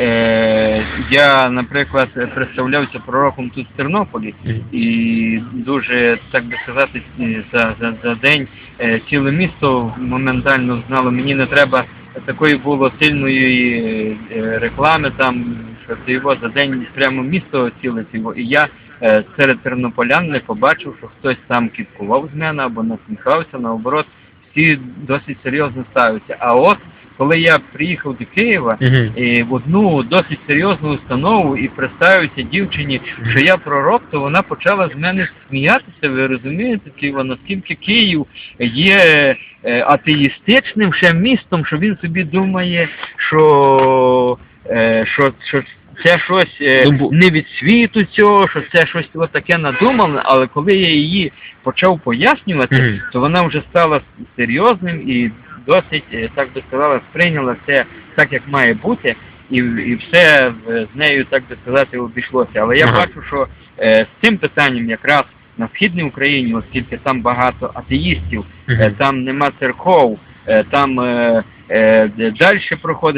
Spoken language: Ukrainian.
Е, я, наприклад, представлявся пророком тут в Тернополі, і дуже, так би сказати, е, за, за, за день е, ціле місто моментально знало. Мені не треба такої було сильної е, реклами, там, що його за день прямо місто ціле ціло. І я серед тернополян не побачив, що хтось там кіпкував з мене або насміхався, наоборот, всі досить серйозно ставляться. А от коли я приїхав до Києва, і в одну досить серйозну установу і представився дівчині, що я пророк, то вона почала з мене сміятися. Ви розумієте, Києва, наскільки Київ є е, атеїстичним ще містом, що він собі думає, що, е, що, що це щось е, Ну, не від світу цього, що це щось таке надумане, але коли я її почав пояснювати, то вона вже стала серйозним і досить, е, так би сказала, сприйняла це так, як має бути, і, і все е, з нею, так би сказати, обійшлося. Але я Ага. бачу, що е, з цим питанням якраз на східній Україні, оскільки там багато атеїстів, е, там нема церков, е, там е, е, далі проходить